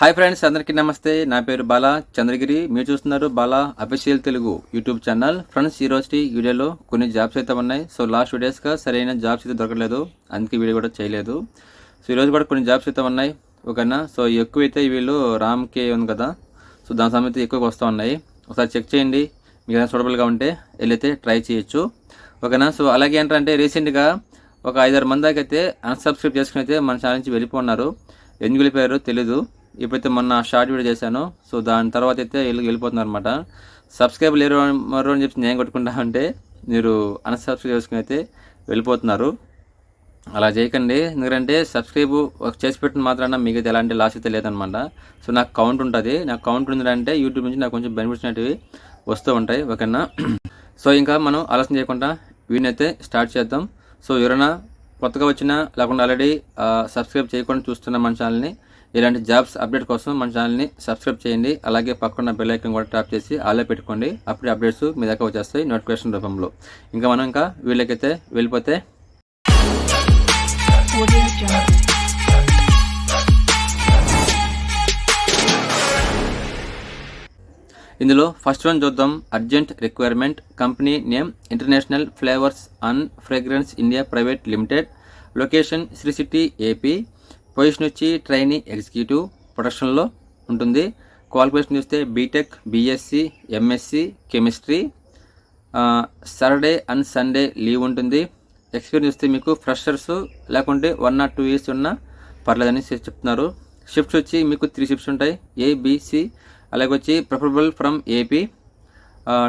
Hi friends అందరికీ నమస్తే. నా పేరు బాలా. చంద్రగిరి మీరు చూస్తున్నారు Bala official Telugu YouTube channel. Friends ఈ రోజు వీడియోలో కొన్ని జాబ్స్ అయితే ఉన్నాయి. సో లాస్ట్ వీడియోస్గా సరైన జాబ్స్ అయితే దొరకలేదు అందుకే వీడియో కూడా చేయలేదు. సో ఈరోజు కూడా కొన్ని జాబ్స్ అయితే ఉన్నాయి. ఓకేనా? సో ఎక్కువ అయితే వీళ్ళు రామ్కే ఉంది కదా. సో దాని సమయంలో ఎక్కువగా వస్తూ ఉన్నాయి. ఒకసారి చెక్ చేయండి. మీకు ఏదైనా సూటబుల్గా ఉంటే వెళ్ళైతే ట్రై చేయొచ్చు. ఓకేనా? సో అలాగే ఏంటంటే రీసెంట్గా ఒక ఐదారు మంది దాకా అయితే అన్సబ్స్క్రైబ్ చేసుకుని అయితే మన ఛానల్ నుంచి వెళ్ళిపోన్నారు ఎందుకు వెళ్ళిపోయారో తెలీదు. ఇప్పుడైతే మొన్న షార్ట్ వీడియో చేశాను. సో దాని తర్వాత అయితే వెళ్ళి వెళ్ళిపోతున్నారు అనమాట సబ్స్క్రైబ్ లేరు మరో అని చెప్పి నేను కొట్టుకుంటా అంటే మీరు అన్సబ్స్క్రైబ్ చేసుకుని అయితే వెళ్ళిపోతున్నారు. అలా చేయకండి. ఎందుకంటే సబ్స్క్రైబ్ చేసి పెట్టిన మాత్రాన మీకు ఎలాంటి లాస్ అయితే లేదనమాట సో నాకు కౌంట్ ఉంటుంది. నాకు కౌంట్ ఉందంటే యూట్యూబ్ నుంచి నాకు కొంచెం బెనిఫిట్స్ అనేవి వస్తూ ఉంటాయి. ఓకేనా? సో ఇంకా మనం ఆలోచన చేయకుండా వీడిని స్టార్ట్ చేద్దాం. సో ఎవరైనా కొత్తగా వచ్చినా లేకుండా ఆల్రెడీ సబ్స్క్రైబ్ చేయకుండా చూస్తున్న మన ఛానల్ని ఇలాంటి జాబ్స్ అప్డేట్ కోసం మన ఛానల్ని సబ్స్క్రైబ్ చేయండి. అలాగే పక్కన బెల్ ఐకన్ కూడా ట్యాప్ చేసి ఆలో పెట్టుకోండి. అప్పుడు అప్డేట్స్ మీ దాకా వచ్చేస్తాయి నోటిఫికేషన్ రూపంలో. ఇంకా మనం ఇంకా వీళ్ళకైతే వెళ్ళిపోతే ఇందులో ఫస్ట్ వన్ చూద్దాం. Urgent requirement company name international flavours and fragrance India private limited. Location Sri City AP. Position వచ్చి ట్రైనింగ్ ఎగ్జిక్యూటివ్ ప్రొడక్షన్లో ఉంటుంది. క్వాలిఫికేషన్ చూస్తే BTech BSc MSc chemistry. Saturday and Sunday leave ఉంటుంది. ఎక్స్పీరియన్స్ చూస్తే మీకు ఫ్రెషర్స్ లేకుంటే one or two years ఉన్నా పర్లేదని చెప్తున్నారు. షిఫ్ట్స్ వచ్చి మీకు త్రీ షిఫ్ట్స్ ఉంటాయి. ఏబిసి అలాగే వచ్చి ప్రిఫరబుల్ ఫ్రమ్ ఏపీ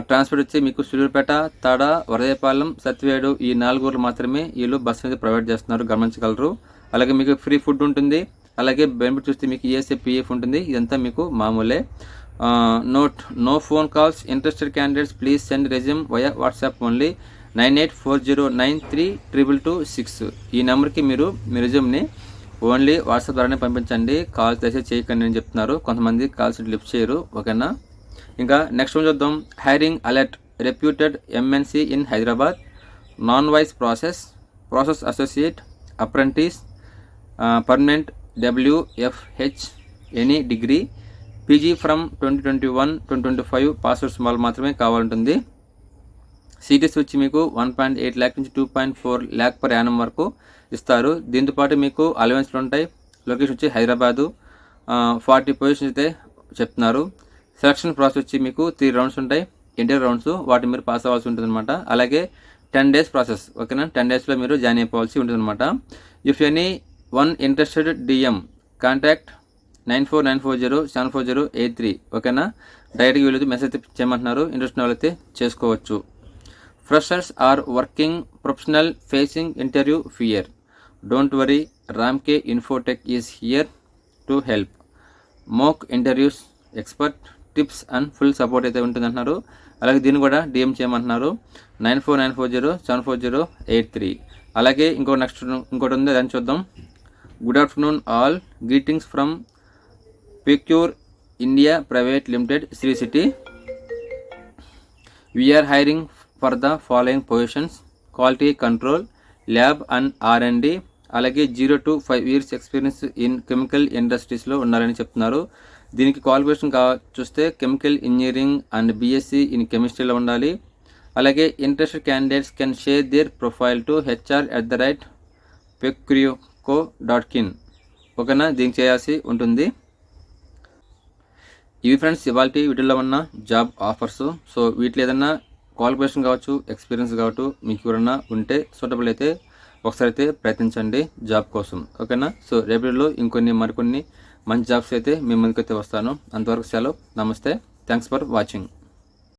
ట్రాన్స్పోర్ట్ వచ్చి మీకు సూర్యుపేట తాడ వరదయపాలెం సత్యవేడు ఈ నాలుగు ఊర్లు మాత్రమే వీళ్ళు బస్సు అనేది ప్రొవైడ్ చేస్తున్నారు. గమనించగలరు. అలాగే మీకు ఫ్రీ ఫుడ్ ఉంటుంది. అలాగే బెనిఫిట్ చూస్తే మీకు ఈఎస్ఏ పిఎఫ్ ఉంటుంది. ఇదంతా మీకు మామూలే. Note no phone calls interested candidates please send resume via WhatsApp only nine eight four zero nine three triple two six. ఈ నెంబర్కి మీరు మీ రెజ్యూమ్ని ఓన్లీ వాట్సాప్ ద్వారానే పంపించండి. కాల్స్ దయచేసి చేయకండి అని చెప్తున్నారు. కొంతమంది కాల్స్ లిఫ్ట్ చేయరు. ఓకేనా? ఇంకా నెక్స్ట్ వన్ చూద్దాం. Hiring alert reputed MNC in Hyderabad non voice process process associate apprentice permanent WFH any degree PG from twenty twenty one twenty twenty five passouts వాళ్ళు మాత్రమే కావాలంటుంది. సీటీస్ వచ్చి మీకు వన్ పాయింట్ ఎయిట్ ల్యాక్ నుంచి two point four lakh per annum వరకు ఇస్తారు. దీంతోపాటు మీకు అలవెన్స్లు ఉంటాయి. లొకేషన్ వచ్చి హైదరాబాదు. ఫార్టీ పొజిషన్స్ అయితే చెప్తున్నారు. సెలక్షన్ ప్రాసెస్ వచ్చి మీకు త్రీ రౌండ్స్ ఉంటాయి. ఇంటర్ రౌండ్స్ వాటి మీరు పాస్ అవ్వాల్సి ఉంటుంది అనమాట అలాగే టెన్ డేస్ ప్రాసెస్ ఓకేనా? టెన్ డేస్లో మీరు జాయిన్ అయిపోవాల్సి ఉంటుంది అనమాట if anyone interested DM. Contact nine four nine four zero seven four zero eight three. ఓకేనా? డైరెక్ట్గా వీళ్ళు మెసేజ్ చేయమంటున్నారు. ఇంట్రెస్ట్ వాళ్ళైతే చేసుకోవచ్చు. Freshers or working professional facing interview fear. Don't worry Ramky Infotech is here to help. Mock interviews expert tips and full support అయితే ఉంటుంది అంటున్నారు అలాగే దీన్ని కూడా డిఎం చేయమంటున్నారు. Nine four nine four zero seven four zero eight three. అలాగే ఇంకో next ఇంకోటి ఉంది దాన్ని చూద్దాం. Good afternoon all greetings from Picure India private limited Sri City we're hiring for the following positions quality control lab and R and D అలాగే zero to five years experience in chemical ఇండస్ట్రీస్లో ఉన్నారని చెప్తున్నారు. దీనికి qualification కా చూస్తే chemical engineering and BSc in కెమిస్ట్రీలో ఉండాలి. అలాగే interested candidates can share their profile to HR at the right co dot in ఓకేనా? దీనికి చేయాల్సి ఉంటుంది. ఇవి ఫ్రెండ్స్ ఇవాళ వీటిల్లో ఉన్న జాబ్ ఆఫర్స్? సో వీటిలో ఏదన్నా క్వాలిఫికేషన్ కావచ్చు ఎక్స్పీరియన్స్ కావచ్చు మీకు ఎవరన్నా ఉంటే సూటబుల్ అయితే ఒకసారి అయితే ప్రయత్నించండి జాబ్ కోసం. ఓకేనా? సో రేపటిలో ఇంకొన్ని మరికొన్ని మంచి జాబ్స్ అయితే మీ ముందుకైతే వస్తాను. అంతవరకు సెలవు. నమస్తే. Thanks for watching.